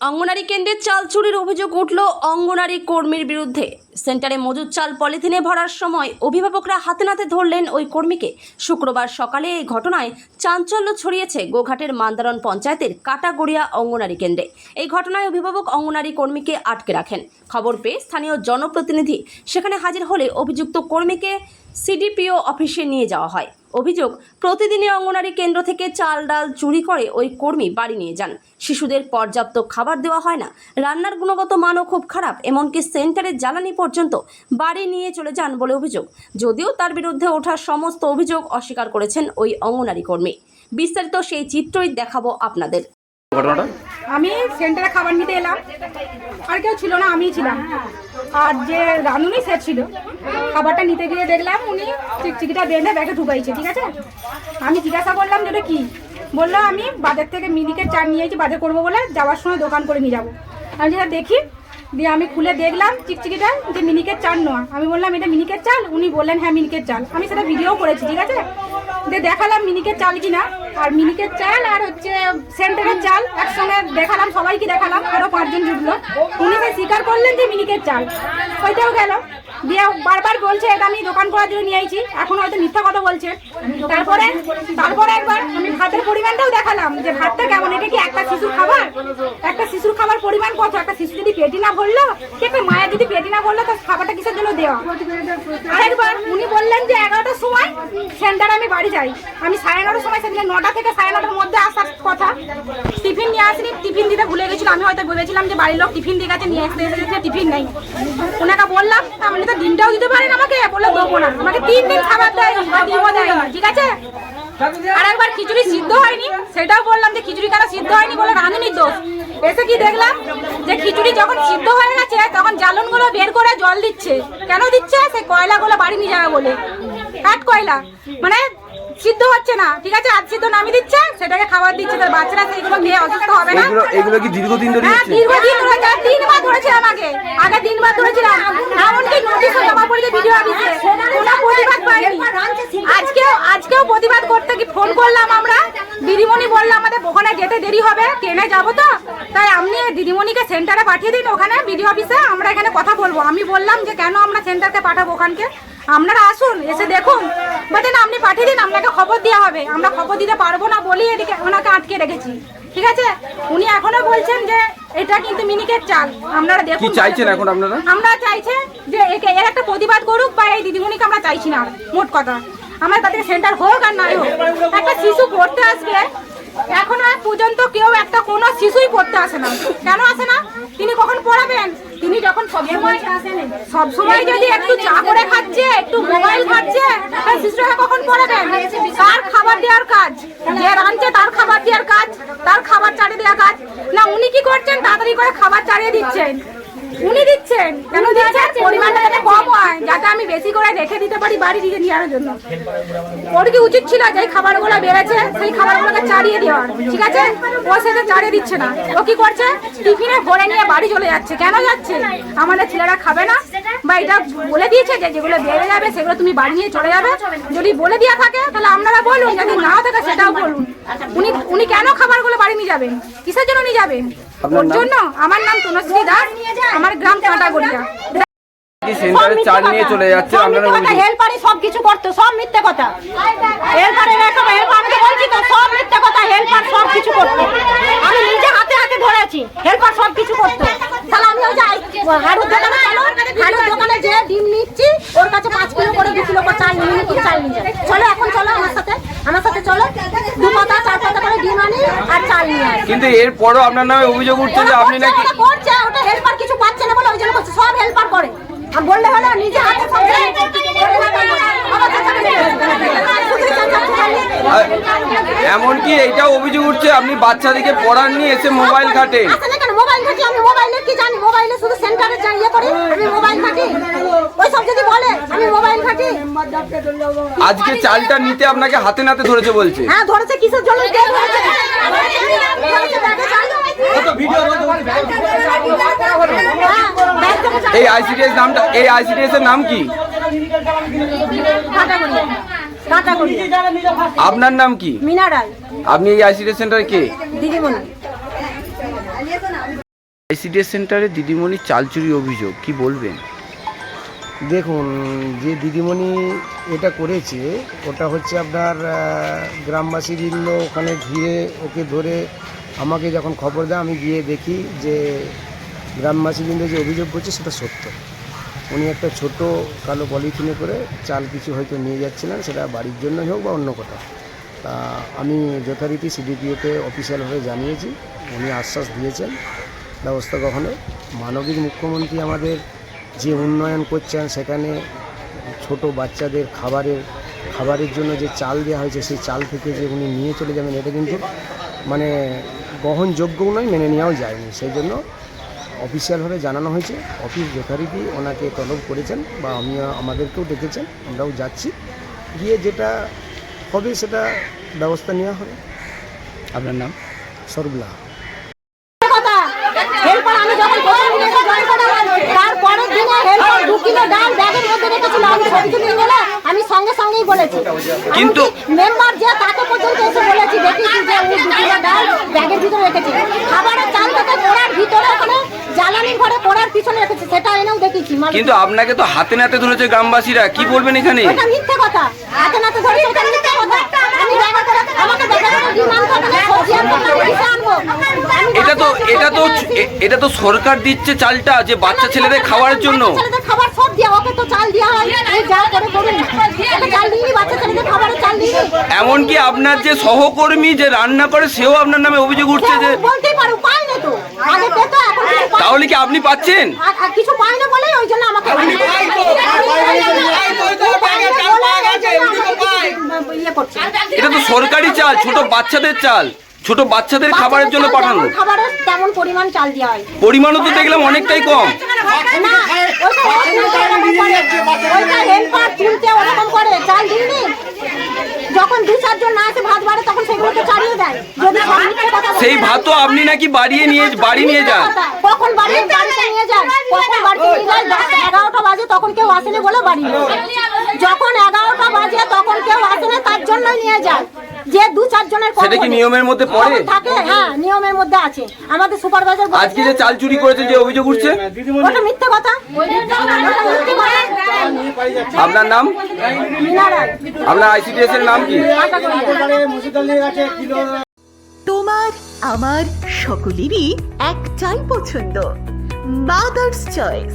অঙ্গনারী কেন্দ্রে চাল চুরির অভিযোগ উঠল অঙ্গনারী কর্মীর বিরুদ্ধে। সেন্টারে মজুদ চাল পলিথিনে ভরার সময় অভিভাবকরা হাতে নাতে ধরলেন ওই কর্মীকে। শুক্রবার সকালে এই ঘটনায় চাঞ্চল্য ছড়িয়েছে গোঘাটের মান্দারণ পঞ্চায়েতের কাটাগড়িয়া অঙ্গনারী কেন্দ্রে। এই ঘটনায় অভিভাবক অঙ্গনারী কর্মীকে আটকে রাখেন। খবর পেয়ে স্থানীয় জনপ্রতিনিধি সেখানে হাজির হলে অভিযুক্ত কর্মীকে সিডিপিও অফিসে নিয়ে যাওয়া হয়। অভিযোগ, প্রতিদিনই অঙ্গনারী কেন্দ্র থেকে চাল ডাল চুরি করে ওই কর্মী বাড়ি নিয়ে যান। শিশুদের পর্যাপ্ত খাবার দেওয়া হয় না। রান্নার গুণগত মানও খুব খারাপ, এমনকি সেন্টারের জ্বালানি পর্যন্ত বাড়ি নিয়ে চলে যান বলে অভিযোগ। যদিও তার বিরুদ্ধে ওঠা সমস্ত অভিযোগ অস্বীকার করেছেন ওই অঙ্গনারী কর্মী। বিস্তারিত সেই চিত্রই দেখাবো আপনাদের। ঘটনাটা? আমি সেন্টারে খাবার নিতে এলাম। আর কেউ ছিল না আমিই ছিলাম। আর যে রাঁধুনি সে ছিল। খাবারটা নিতে গিয়ে দেখলাম উনি চিকচিকিটা বেঁধে ব্যাগে ঢুকাইছে ঠিক আছে? আমি জিজ্ঞাসা করলাম যে ওটা কি? বলল আমি বাজার থেকে মিনিকের চাল নিয়েছি বাজার করব বলে যাওয়ার সময় দোকান করে নিয়ে যাব। আমি যেটা দেখি দিয়ে আমি খুলে দেখলাম চিকচিকিটা যে মিনিকের চাল নয় আমি বললাম, এটা মিনিকের চাল? উনি বললেন হ্যাঁ মিনিকের চাল। আমি সেটা ভিডিও করেছি, ঠিক আছে? দিয়ে দেখালাম মিনিকের চাল কিনা। আর মিনিকের চাল আর হচ্ছে সেন্টারের চাল একসঙ্গে দেখালাম, সবাইকে দেখালাম আরও পাঁচজন জুটলো। উনি স্বীকার করলেন যে মিনিকের চাল, ওইটাও গেল। দিয়ে বারবার বলছে এটা আমি দোকান করার জন্য নিয়ে আইছি। এখন হয়তো মিথ্যা কথা বলছে। তারপরে তারপরে একবার আমি ভাতের পরিমাণটাও দেখালাম যে ভাতটা কেমন, এটা কি একটা শিশুর খাবার? একটা শিশুর খাবার পরিমাণ কত? একটা শিশু যদি পেটি না ভরলো, কি মায়ের যদি পেটি না ভরলো, তার খাবারটা কিসের জন্য দেওয়া? আরেকবার উনি সময় সেন্টারে আমি বাড়ি যাই। আমি সাড়ে নটার সময় সেদিন নটা থেকে সাড়ে নটার মধ্যে আসার কথা। টিফিন নিয়ে আসিনি, টিফিন দিতে ভুলে গেছিলাম আমি হয়তো ভেবেছিলাম যে বাড়ির লোক টিফিন দিয়ে গেছে, নিয়ে আসতে এসে গেছে টিফিন নেই। ওনাকে বললাম আপনি তো দিনটাও দিতে পারেন আমাকে? বলে দেবো না। আমাকে তিন দিন খাবার দেয় ডিমও দেয় ঠিক আছে? আর একবার খিচুড়ি সিদ্ধ হয়নি। সেটাও বললাম যে খিচুড়ি কেন সিদ্ধ হয়নি বলে রাঁধুনির দোষ। এসে কি দেখলাম যে খিচুড়ি যখন সিদ্ধ হয়ে গেছে, তখন জ্বালনগুলো বের করে জল দিচ্ছে। কেন দিচ্ছে? সেই কয়লাগুলো বাড়ি নিয়ে যাবে বলে। কাঠ কয়লা। মানে সিদ্ধ হচ্ছে না ঠিক আছে? আজ সিদ্ধ নামিয়ে দিচ্ছে সেটাকে খাবার দিচ্ছে তার বাচ্চারা সেইগুলো খেয়ে অসুস্থ হবে না। এগুলো এগুলো কি দীর্ঘদিন ধরে হ্যাঁ হচ্ছে? দীর্ঘদিন ধরে যা তিনবার ধরেছিলাম আগে। আগে তিনবার ধরেছিলাম। এমনকি নোটিশও জমা পড়েছে ভিডিও অফিসে কোনো প্রতিবাদ পাইনি আজকেও আজকেও প্রতিবাদ করতে কি ফোন করলাম আমরা। দিদিমণি বলল আমাদের ওখানে যেতে দেরি হবে ট্রেনে যাব তো। তাই আপনি দিদিমণিকে সেন্টারে পাঠিয়ে দিন ওখানে বিডিও অফিসে আমরা এখানে কথা বলব। আমি বললাম যে কেন আমরা সেন্টারকে পাঠাবো ওখানকে? আপনারা আসুন এসে দেখুন। বলছেন আপনি পাঠিয়ে দিন আপনাকে খবর দেওয়া হবে। আমরা খবর দিতে পারব না বলেই এদিকে ওনাকে আটকে রেখেছি। ঠিক আছে? উনি এখনও বলছেন যে এটা কিন্তু মিনিকেট চাল। আপনারা কি দেখুন চাইছেন এখন আপনারা? আমরা চাইছে যে একে এর একটা প্রতিবাদ করুক বা এই দিদিমণিকে আমরা চাইছি না মোট কথা। আমরা তাদের সেন্টার হোক আর নাই হোক একটা শিশু পড়তে আসবে এখনও আজ পর্যন্ত কেউ একটা কোনো শিশুই পড়তে আসে না। কেন আসে না? তিনি কখন পড়াবেন? তিনি যখন সবসময় সবসময় যদি একটু চা করে খাচ্ছে, একটু মোবাইল খাচ্ছে শিশুরা কখন পড়াবেন তার খাবার দেওয়ার কাজ। যে রাঁধছে, তার খাবার দেওয়ার কাজ, তার খাবার চালিয়ে দেওয়ার কাজ। না, উনি কি করছেন? তাড়াতাড়ি করে খাবার চালিয়ে দিচ্ছেন। উনি দিচ্ছেন। কেন দিচ্ছেন? পরিমাণটা যাতে কম হয় যাতে আমি বেশি করে রেখে দিতে পারি বাড়ি দিয়ে নিয়ে আনার জন্য। ওর কি উচিত ছিল যে খাবারগুলো বেড়েছে সেই খাবারগুলোকে চালিয়ে দেওয়ার ঠিক আছে? ও সেটা চালিয়ে দিচ্ছে না। ও কি করছে? টিফিনে ভরে নিয়ে বাড়ি চলে যাচ্ছে। কেন যাচ্ছে? আমাদের ছেলেরা খাবে না। বা এটা বলে দিয়েছে যে যেগুলো বেড়ে যাবে সেগুলো তুমি বাড়ি নিয়ে চলে যাবে। যদি বলে দেওয়া থাকে তাহলে আপনারা বলুন যদি না থাকে সেটাও বলুন। উনি উনি কেন খাবারগুলো বাড়ি নিয়ে যাবেন? কিসের জন্য নিয়ে যাবেন? ওর জন্য? আমার নাম তনুশ্রী দাস। আমার গ্রাম কাঁটাগড়িয়া কি সেন্টারে চাল নিয়ে চলে যাচ্ছে আপনারা সব কিছু করতো সব মিথ্যে কথা। হেল্পার এরকম হেল্পার আমি তো বলছি তো সব মিথ্যে কথা হেল্পার সব কিছু করতো। আমি নিজে হাতে হাতে ধরেছি হেল্পার সব কিছু করতো। তাহলে আমি ওই যে হাড়ুর দোকানে চলো হাড়ুর দোকানে যে ডিম নিচ্ছি ওর কাছে পাঁচ কিলো করে দু কিলো করে চাল নিয়ে চাল নিয়ে চলো এখন চলো আমার সাথে আমার সাথে চলো দু পাতা চার পাতা করে ডিম আনি আর চাল নিয়ে কিন্তু এরপরও আপনার নামে অভিযোগ উঠছে যে আপনি নাকি করছে ওটা হেল্পার কিছু পাচ্ছে না বলে ওই জন্য করছে সব হেল্পার করে আর বললে হলো নিজে হাতে এমনকি এইটাও অভিযোগ উঠছে আপনি বাচ্চাদেরকে নিয়ে এসে মোবাইল ঘাটে মোবাইল ঘাটি আমি মোবাইলে কি জানি মোবাইলে শুধু সেন্টারে যাই ইয়ে করি আমি মোবাইল ঘাটি ওই সব যদি বলে আমি মোবাইল ঘাটি আজকে চালটা নিতে আপনাকে হাতে নাতে ধরেছে বলছে হ্যাঁ ধরেছে কিসের জন্য এই আইসিডিএস নামটা এই আইসিডিএস এর নাম কি? আপনার নাম কি? মিনা রায়। আপনি এই আইসিডিএস সেন্টারে কে? দিদিমণি। আইসিডিএস সেন্টারে দিদিমণি চাল চুরি অভিযোগ কি বলবেন? দেখুন যে দিদিমণি এটা করেছে ওটা হচ্ছে আপনার আহ, গ্রামবাসী বৃন্দ ওখানে ঘিরে ওকে ধরে আমাকে যখন খবর দেয়, আমি গিয়ে দেখি যে গ্রামবাসী বৃন্দ যে অভিযোগ করছে, সেটা সত্য। উনি একটা ছোট কালো পলিথিনে করে চাল কিছু হয়তো নিয়ে যাচ্ছিলেন, সেটা বাড়ির জন্যই হোক বা অন্য কোথাও। তা আমি যথারীতি সিডিপিওতে অফিসিয়ালভাবে জানিয়েছি। উনি আশ্বাস দিয়েছেন ব্যবস্থা কখনো মানবিক মুখ্যমন্ত্রী আমাদের যে উন্নয়ন করছেন, সেখানে ছোট বাচ্চাদের খাবারের খাবারের জন্য যে চাল দেওয়া হয়েছে, সেই চাল থেকে যে উনি নিয়ে চলে যাবেন, এটা কিন্তু মানে গ্রহণযোগ্যও নয় মেনে নেওয়াও যায়নি। সেই জন্য অফিসিয়ালভাবে জানানো হয়েছে অফিস যথারীতি ওনাকে তলব করেছেন বা আমি আমাদেরকেও ডেকেছেন আমরাও যাচ্ছি। গিয়ে যেটা হবে সেটা ব্যবস্থা নেওয়া হবে। আপনার নাম? সরবলা। আমি সঙ্গে সঙ্গেই বলেছি। কিন্তু- মেম্বার যে তাকে পর্যন্ত এসে বলেছি দেখেছি যে ও দু কিলো ডাল ব্যাগের ভিতরে রেখেছে খাবারের চাল থেকে পোড়ার ভিতরে ওখানে জ্বালানির ঘরে পোড়ার পিছনে রেখেছে সেটা এনেও দেখেছি মানে কিন্তু আপনাকে তো হাতে নাতে ধরেছে গ্রামবাসীরা কি বলবেন এখানে? এটা তো এটা তো এটা তো সরকার দিচ্ছে চালটা যে বাচ্চা ছেলেদের খাওয়ার জন্য। খাবার সব ওকে তো চাল হয়। যা করে চাল দিইনি বাচ্চা ছেলেদের খাবারের চাল দিইনি। এমনকি আপনার যে সহকর্মী যে রান্না করে সেও আপনার নামে অভিযোগ উঠছে যে বলতেই পারো পাই না তো। আগে পেতো এখন কিছু পাই না। তাহলে কি আপনি পাচ্ছেন? কিছু পাই না বলেই জন্য আমাকে ইয়ে এটা তো সরকারি চাল ছোট বাচ্চাদের চাল। ছোট বাচ্চাদের খাবারের জন্য পাঠানো। খাবারের তেমন পরিমাণ চাল দেওয়া হয়। পরিমাণও তো দেখলাম অনেকটাই কম। না ওইটা ওইটা হেল্পার তুলতে ওরকম করে চাল দিইনি যখন দু চারজন না আসে ভাত বাড়ে তখন সেগুলো তো চালিয়ে দেয়। যদি সব মিথ্যে সেই ভাতও আপনি নাকি বাড়িয়ে নিয়ে বাড়ি নিয়ে যান কখন বাড়ি বাড়িতে নিয়ে যায় কখন বাড়িতে নিয়ে যায় দশটা এগারোটা বাজে আসেনি বলে বাড়ি। যখন এগারোটা বাজে তখন কেউ আসেনি তার জন্য নিয়ে যায়। যে দু চারজনের সেটা কি নিয়মের মধ্যে পড়ে? থাকে হ্যাঁ নিয়মের মধ্যে আছে। আমাদের সুপারভাইজার আজকে যে চাল চুরি করেছে যে অভিযোগ উঠছে? ওটা মিথ্যে কথা। ওটা মিথ্যে কথা আপনার নাম আপনার আইসিডিএস এর নাম কি? তোমার আমার সকলেরই একটাই পছন্দ। Mother's choice